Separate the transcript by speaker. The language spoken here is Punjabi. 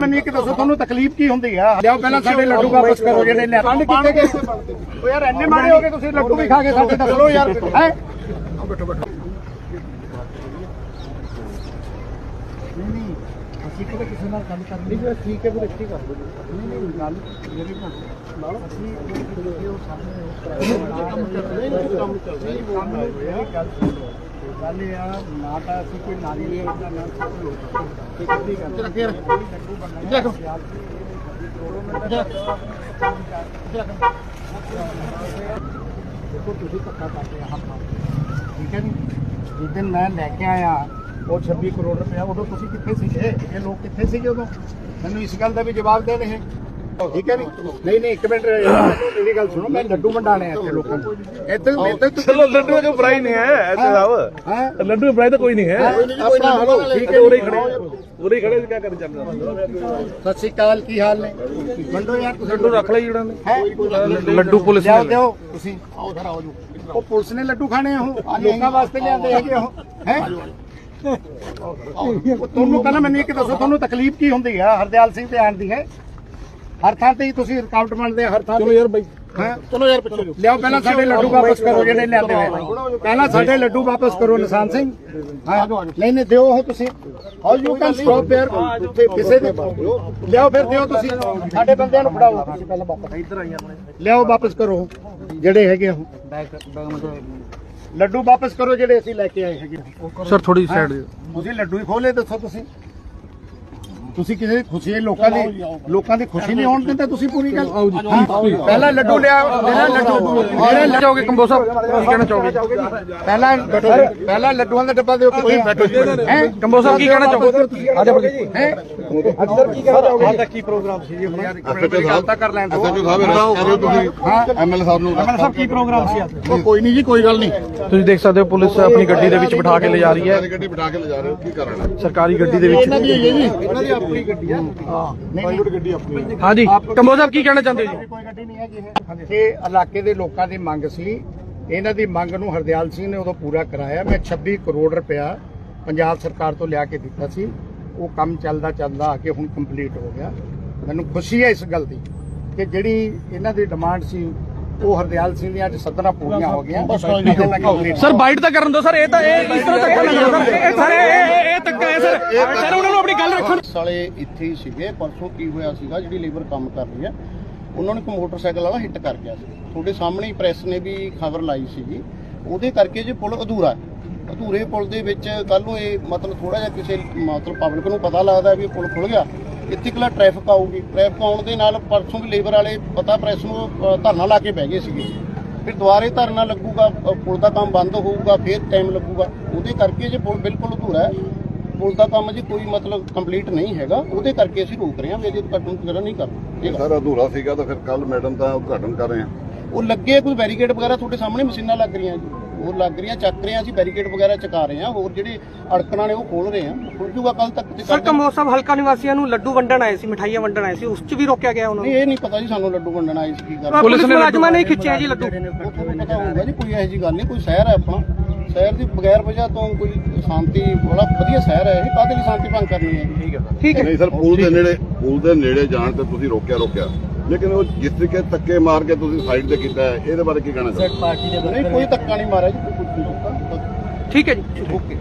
Speaker 1: ਮੈਨੂੰ ਇੱਕ ਦੱਸੋ ਤੁਹਾਨੂੰ ਤਕਲੀਫ ਕੀ ਹੁੰਦੀ ਆ? ਲਿਆਓ ਪਹਿਲਾਂ ਸਾਡੇ ਲੱਡੂ ਵਾਪਸ ਕਰੋ ਜਿਹੜੇ ਲੈ ਪੰਡ ਕਿੱਥੇ ਗਏ? ਓ ਯਾਰ ਇੰਨੇ ਮਾੜੇ ਹੋ ਗਏ ਤੁਸੀਂ ਲੱਡੂ ਵੀ ਖਾ ਕੇ ਸਾਡੇ ਦੱਸ ਲਓ ਯਾਰ। ਹੈ? ਨਹੀਂ ਨਹੀਂ ਅਸੀਂ ਕਿਤੇ ਕਿਸੇ ਨਾਲ ਗੱਲ ਕਰਨੀ ਨਹੀਂ ਠੀਕ ਹੈ ਵੀਰੇ ਠੀਕ ਕਰ ਦੋ ਨਹੀਂ ਨਹੀਂ ਗੱਲ ਜਿਹੜੀ ਨਾਲ ਅਸੀਂ ਉਹ ਸਾਹਮਣੇ ਕੰਮ ਚੱਲ ਰਿਹਾ। ਕੰਮ ਚੱਲ ਰਿਹਾ। ਕੰਮ ਗੱਲ ਸੁਣੋ। ਗੱਲ ਇਹ ਆ ਨਾ ਤਾਂ ਅਸੀਂ ਕੋਈ ਨਾਰੀ ਹੈ ਨਾ ਨਾ ਸਭ ਲੋਕ ਠੀਕ ਹੈ ਠੀਕ ਹੈ। ਫਿਰ। ਦੇਖੋ ਦੇਖੋ ਤੁਸੀਂ ਧੱਕਾ ਕਰਦੇ ਆ ਹੱਥਾਂ ਠੀਕ ਹੈ ਜੀ? ਜਿਸ ਦਿਨ ਮੈਂ ਲੈ ਕੇ ਆਇਆ ਉਹ 26 ਕਰੋੜ ਰੁਪਇਆ ਉਦੋਂ ਤੁਸੀਂ ਕਿੱਥੇ ਸੀਗੇ? ਇਹ ਲੋਕ ਕਿੱਥੇ ਸੀਗੇ ਉਦੋਂ? ਮੈਨੂੰ ਇਸ ਗੱਲ ਦਾ ਵੀ ਜਵਾਬ ਦੇ ਰਹੇ। ਠੀਕ ਹੈ ਨਹੀਂ? ਨਹੀਂ ਇੱਕ ਮਿੰਟ ਮੇਰੀ ਗੱਲ ਸੁਣੋ ਮੈਂ ਲੱਡੂ ਵੰਡਾਣੇ ਆ ਇੱਥੇ ਲੋਕਾਂ ਨੂੰ। ਇੱਥੇ ਇੱਥੇ
Speaker 2: ਚਲੋ ਲੱਡੂ ਜੋ ਫਰਾਈ ਨਹੀਂ ਹੈ ਐਸੇ ਸਾਹਿਬ
Speaker 1: ਹਾਂ।
Speaker 2: ਲੱਡੂ ਫਰਾਈ ਤਾਂ ਕੋਈ ਨਹੀਂ ਹੈ।
Speaker 1: ਆਪਣਾ ਹਲੋ ਠੀਕ ਹੈ।
Speaker 2: ਉਰੇ ਖੜੇ ਉਰੇ ਖੜੇ ਕੀ ਕਰ ਜਾਂਦਾ
Speaker 1: ਸਤਿ ਸ਼੍ਰੀ ਅਕਾਲ ਕੀ ਹਾਲ ਨੇ? ਵੰਡੋ ਯਾਰ ਤੁਸੀਂ।
Speaker 2: ਲੱਡੂ ਰੱਖ ਲਈ ਜਿਹੜਾ
Speaker 1: ਨੇ।
Speaker 2: ਲੱਡੂ ਪੁਲਿਸ ਨੇ
Speaker 1: ਲਿਆਓ ਤੁਸੀਂ। ਆਓ ਸਰ ਆਓ ਜੀ ਉਹ ਪੁਲਿਸ ਨੇ ਲੱਡੂ ਖਾਣੇ ਉਹ। ਲੋਕਾਂ ਵਾਸਤੇ ਲਿਆਂਦੇ ਹੈਗੇ ਉਹ। ਹੈ? ਤੁਹਾਨੂੰ ਕਹਿੰਦਾ ਮੈਨੂੰ ਇੱਕ ਦੱਸੋ ਤੁਹਾਨੂੰ ਤਕਲੀਫ ਕੀ ਹੁੰਦੀ ਆ? ਹਰਦਿਆਲ ਸਿੰਘ ਤੇ ਆਣ ਦੀ ਹੈ? ਹਰ ਥਾਂ ਤੇ ਹੀ ਤੁਸੀਂ ਰੁਕਾਵਟ ਮੰਨਦੇ ਹਰ ਥਾਂ ਚਲੋ ਯਾਰ ਬਾਈ। ਚਲੋ ਯਾਰ ਪਿੱਛੇ ਜੋ ਲਿਆਓ ਪਹਿਲਾਂ ਸਾਡੇ ਲੱਡੂ ਵਾਪਸ ਕਰੋ ਜਿਹੜੇ ਲਿਆਂਦੇ ਹੋਏ। ਪਹਿਲਾਂ ਸਾਡੇ ਲੱਡੂ ਵਾਪਸ ਕਰੋ ਨਿਸ਼ਾਨ ਸਿੰਘ। ਹਾਂ? ਨਹੀਂ ਨਹੀਂ ਦਿਓ ਉਹ ਤੁਸੀਂ। ਹਾਊ ਯੂ ਕੈਨ ਸਟਾਪ ਯਾਰ ਕਿਸੇ ਦੇ ਲਿਆਓ ਫਿਰ ਦਿਓ ਤੁਸੀਂ। ਸਾਡੇ ਬੰਦਿਆਂ ਨੂੰ ਫੜਾਓ ਤੁਸੀਂ ਪਹਿਲਾਂ ਵਾਪਸ। ਇੱਧਰ ਆਈ ਆਪਣੇ। ਲਿਆਓ ਵਾਪਸ ਕਰੋ। ਜਿਹੜੇ ਹੈਗੇ ਉਹ ਲੱਡੂ ਵਾਪਸ ਕਰੋ ਜਿਹੜੇ ਅਸੀਂ ਲੈ ਕੇ ਆਏ ਹੈਗੇ
Speaker 2: ਸਰ ਥੋੜੀ ਸਾਈਡ
Speaker 1: ਤੁਸੀਂ ਲੱਡੂ ਹੀ ਖੋਲੇ ਦੱਸੋ ਤੁਸੀਂ। ਤੁਸੀਂ ਕਿਸੇ ਦੀ ਖੁਸ਼ੀ ਲੋਕਾਂ ਦੀ ਲੋਕਾਂ ਦੀ ਖੁਸ਼ੀ ਨਹੀਂ ਹੋਣ ਦਿੰਦੇ ਤੁਸੀਂ ਪੂਰੀ ਗੱਲ ਪਹਿਲਾਂ ਲੱਡੂ ਲਿਆ ਪਹਿਲਾਂ ਲੱਡੂ ਪਹਿਲਾਂ
Speaker 2: ਲੱਡੂਗੇ ਕੰਬੋ ਸਾਹਿਬ ਕੀ ਕਹਿਣਾ ਚਾਹੋਗੇ?
Speaker 1: ਪਹਿਲਾਂ ਪਹਿਲਾਂ ਲੱਡੂਆਂ ਦਾ ਡੱਬਾ ਦਿਓ ਕੋਈ ਬੈਠੋ ਹੈ?
Speaker 2: ਕੰਬੋ ਸਾਹਿਬ ਕੀ ਕਹਿਣਾ ਚਾਹੋਗੇ? ਆ ਜਾ?
Speaker 1: ਹੈ? ਅਕਸਰ ਕੀ ਕਹਿਣਾ ਚਾਹੋਗੇ? ਅੱਜ ਦਾ ਕੀ ਪ੍ਰੋਗਰਾਮ ਸੀ ਜੀ? ਹੁਣ ਗੱਲ ਤਾਂ ਕਰ ਲੈਣ ਦਿਓ। ਐਸਐਚਓ ਸਾਹਿਬ ਤੁਸੀਂ ਹਾਂ।
Speaker 3: ਐਮਐਲ ਸਾਹਿਬ ਨੂੰ
Speaker 1: ਐਮਐਲ ਸਾਹਿਬ ਕੀ ਪ੍ਰੋਗਰਾਮ ਸੀ ਅੱਜ? ਕੋਈ ਨਹੀਂ ਜੀ ਕੋਈ ਗੱਲ ਨਹੀਂ।
Speaker 2: ਤੁਸੀਂ ਦੇਖ ਸਕਦੇ ਹੋ ਪੁਲਿਸ ਆਪਣੀ ਗੱਡੀ ਦੇ ਵਿੱਚ ਬਿਠਾ ਕੇ ਲੈ ਜਾ ਰਹੀ ਹੈ।
Speaker 3: ਗੱਡੀ ਬਿਠਾ ਕੇ ਲੈ ਜਾ ਰਹੀ ਕੀ ਕਰਨਾ
Speaker 2: ਸਰਕਾਰੀ ਗੱਡੀ ਦੇ ਵਿੱਚ ਇਹਨਾਂ
Speaker 1: ਦੀ ਹੈ ਜੀ। ਇਹਨਾਂ ਦੀ ਆਪਣੀ ਗੱਡੀ ਆ। ਹਾਂ। ਨਹੀਂ ਗੱਡੀ ਆਪਣੀ
Speaker 2: ਹਾਂਜੀ। ਕੰਬੋ ਸਾਹਿਬ ਕੀ ਕਹਿਣਾ ਚਾਹੁੰਦੇ ਹੋ ਜੀ
Speaker 1: ਕੋਈ ਗੱਡੀ ਨਹੀਂ ਹੈਗੀ ਇਹ। ਇਹ ਇਲਾਕੇ ਦੇ ਲੋਕਾਂ ਦੀ ਮੰਗ ਸੀ। ਇਹਨਾਂ ਦੀ ਮੰਗ ਨੂੰ ਹਰਦਿਆਲ ਸਿੰਘ ਨੇ ਉਦੋਂ ਪੂਰਾ ਕਰਾਇਆ। ਮੈਂ 26 ਕਰੋੜ ਰੁਪਇਆ ਪੰਜਾਬ ਸਰਕਾਰ ਤੋਂ ਲਿਆ ਕੇ ਦਿੱਤਾ ਸੀ। ਉਹ ਕੰਮ ਚੱਲਦਾ ਚੱਲਦਾ ਆ ਕੇ ਹੁਣ ਕੰਪਲੀਟ ਹੋ ਗਿਆ। ਮੈਨੂੰ ਖੁਸ਼ੀ ਹੈ ਇਸ ਗੱਲ ਦੀ ਕਿ ਜਿਹੜੀ ਇਹਨਾਂ ਦੀ ਡਿਮਾਂਡ ਸੀ ਉਹ ਹਰਦਿਆਲ ਸਿੰਘ ਦੀਆਂ ਅੱਜ ਸੱਦਣਾ ਪੂਰੀਆਂ ਹੋ ਗਈਆਂ।
Speaker 2: ਸਰ ਬਾਈਟ ਤਾਂ ਕਰਨ ਦਿਓ ਸਰ। ਇਹ ਤਾਂ ਇਹ ਇਸ ਤਰ੍ਹਾਂ ਧੱਕਾ ਨਾ ਕਰੋ ਸਰ ਇਹ ਸਰ ਇਹ ਇਹ ਧੱਕਾ ਹੈ ਸਰ ਉਹਨਾਂ ਨੂੰ ਆਪਣੀ ਗੱਲ ਰੱਖਣ
Speaker 4: ਸਾਲੇ ਇੱਥੇ ਹੀ ਸੀਗੇ ਪਰਸੋਂ ਕੀ ਹੋਇਆ ਸੀਗਾ ਜਿਹੜੀ ਲੇਬਰ ਕੰਮ ਕਰ ਰਹੀ ਹੈ ਉਹਨਾਂ ਨੂੰ ਇੱਕ ਮੋਟਰਸਾਈਕਲ ਵਾਲਾ ਹਿੱਟ ਕਰ ਗਿਆ ਸੀ। ਤੁਹਾਡੇ ਸਾਹਮਣੇ ਹੀ ਪ੍ਰੈਸ ਨੇ ਵੀ ਖਬਰ ਲਾਈ ਸੀਗੀ। ਉਹਦੇ ਕਰਕੇ ਜੇ ਪੁਲ ਅਧੂਰਾ ਹੈ। ਅਧੂਰੇ ਪੁਲ ਦੇ ਵਿੱਚ ਕੱਲ ਨੂੰ ਇਹ ਮਤਲਬ ਥੋੜਾ ਜਿਹਾ ਕਿਸੇ ਮਤਲਬ ਪਬਲਿਕ ਨੂੰ ਪਤਾ ਲੱਗਦਾ ਵੀ ਪੁਲ ਖੁੱਲ ਗਿਆ। ਇੱਥੇ ਕਿਲਾ ਟ੍ਰੈਫਿਕ ਆਊਗੀ। ਟ੍ਰੈਫਿਕ ਆਉਣ ਦੇ ਨਾਲ ਪਰਸੋਂ ਵੀ ਲੇਬਰ ਵਾਲੇ ਪਤਾ ਪ੍ਰੈਸ ਨੂੰ ਧਰਨਾ ਲਾ ਕੇ ਬਹਿ ਗਏ ਸੀਗੇ। ਫਿਰ ਦੁਬਾਰੇ ਧਰਨਾ ਲੱਗੂਗਾ ਪੁਲ ਦਾ ਕੰਮ ਬੰਦ ਹੋਊਗਾ ਫਿਰ ਟਾਈਮ ਲੱਗੂਗਾ। ਉਹਦੇ ਕਰਕੇ ਜੇ ਪੁਲ ਬਿਲਕੁਲ ਅਧੂਰਾ ਹੈ ਪੁਲ ਦਾ ਕੰਮ ਜੀ ਕੋਈ ਮਤਲਬ ਕੰਪਲੀਟ ਨਹੀਂ ਹੈਗਾ ਉਹਦੇ ਕਰਕੇ ਅਸੀਂ ਰੋਕ ਰਹੇ ਹਾਂ ਵੀ ਅਜੇ ਉਦਘਾਟਨ ਵਗੈਰਾ ਨਹੀਂ ਹੈ
Speaker 3: ਸਰ ਅਧੂਰਾ ਸੀਗਾ ਤਾਂ ਫਿਰ ਕੱਲ ਮੈਡਮ ਦਾ ਉਦਘਾਟਨ ਕਰ ਰਹੇ ਹਾਂ
Speaker 4: ਉਹ ਲੱਗੇ ਕੋਈ ਬੈਰੀਕੇਡ ਵਗੈਰਾ ਤੁਹਾਡੇ ਸਾਹਮਣੇ ਮਸ਼ੀਨਾਂ ਲੱਗ ਰਹੀਆਂ ਜੀ। ਉਹ ਲੱਗ ਰਹੀਆਂ ਚੱਕ ਰਹੇ ਹਾਂ ਅਸੀਂ ਬੈਰੀਕੇਡ ਵਗੈਰਾ ਚਕਾ ਰਹੇ ਹਾਂ। ਹੋਰ ਜਿਹੜੇ ਅੜਕਣਾਂ ਨੇ ਉਹ ਖੋਲ ਰਹੇ ਹਾਂ। ਖੁੱਲ ਜੂਗਾ ਕੱਲ ਤੱਕ ਤੇ
Speaker 5: ਸਰ ਕੰਬੋਜ ਸਾਹਿਬ ਹਲਕਾ ਨਿਵਾਸੀਆਂ ਨੂੰ ਲੱਡੂ ਵੰਡਣ ਆਏ ਸੀ ਮਠਾਈਆਂ ਵੰਡਣ ਆਏ ਸੀ ਉਸ 'ਚ ਵੀ ਰੋਕਿਆ ਗਿਆ ਉਹਨਾਂ
Speaker 4: ਨਹੀਂ ਇਹ ਨਹੀਂ ਪਤਾ ਜੀ ਸਾਨੂੰ ਲੱਡੂ ਵੰਡਣ ਆਏ ਸੀ ਕੀ
Speaker 5: ਨੂੰ
Speaker 4: ਕਰ
Speaker 5: ਪੁਲਿਸ ਮੁਲਾਜ਼ਮਾਂ ਨੇ ਖਿੱਚਿਆ ਜੀ ਲੱਡੂ।
Speaker 4: ਉਹ ਤੁਹਾਨੂੰ ਪਤਾ ਹੋਊਗਾ ਜੀ ਕੋਈ ਇਹੋ ਜੀ ਗੱਲ ਨਹੀਂ ਕੋਈ ਸ਼ਹਿਰ ਹੈ ਆਪਣਾ। ਸ਼ਹਿਰ ਦੀ ਬਗੈਰ ਵਜ੍ਹਾ ਤੋਂ ਕੋਈ ਸ਼ਾਂਤੀ ਬੜਾ ਵਧੀਆ ਸ਼ਹਿਰ ਹੈ ਇਹ ਕਾਹਦੇ ਲਈ ਸ਼ਾਂਤੀ ਭੰਗ ਕਰਨੀ ਹੈ? ਠੀਕ ਹੈ
Speaker 5: ਠੀਕ ਹੈ।
Speaker 3: ਨਹੀਂ ਸਰ ਪੁਲ ਦੇ ਨੇੜੇ ਪੁਲ ਦੇ ਨੇੜੇ ਜਾਣ ਤੇ ਤੁਸੀਂ ਰੋਕਿਆ ਰੋਕਿਆ। ਲੇਕਿਨ ਉਹ ਜਿਸ ਤਰੀਕੇ ਧੱਕੇ ਮਾਰ ਕੇ ਤੁਸੀਂ ਸਾਈਡ ਤੇ ਕੀਤਾ ਹੈ ਇਹਦੇ ਬਾਰੇ ਕੀ ਕਹਿਣਾ ਚਾਹੁੰਦੇ
Speaker 4: ਨਹੀਂ ਕੋਈ ਧੱਕਾ ਨਹੀਂ ਮਾਰਿਆ ਜੀ ਕੋਈ ਕੁਝ ਨਹੀਂ ਕੀਤਾ।
Speaker 5: ਠੀਕ ਹੈ ਜੀ।
Speaker 4: ਓਕੇ।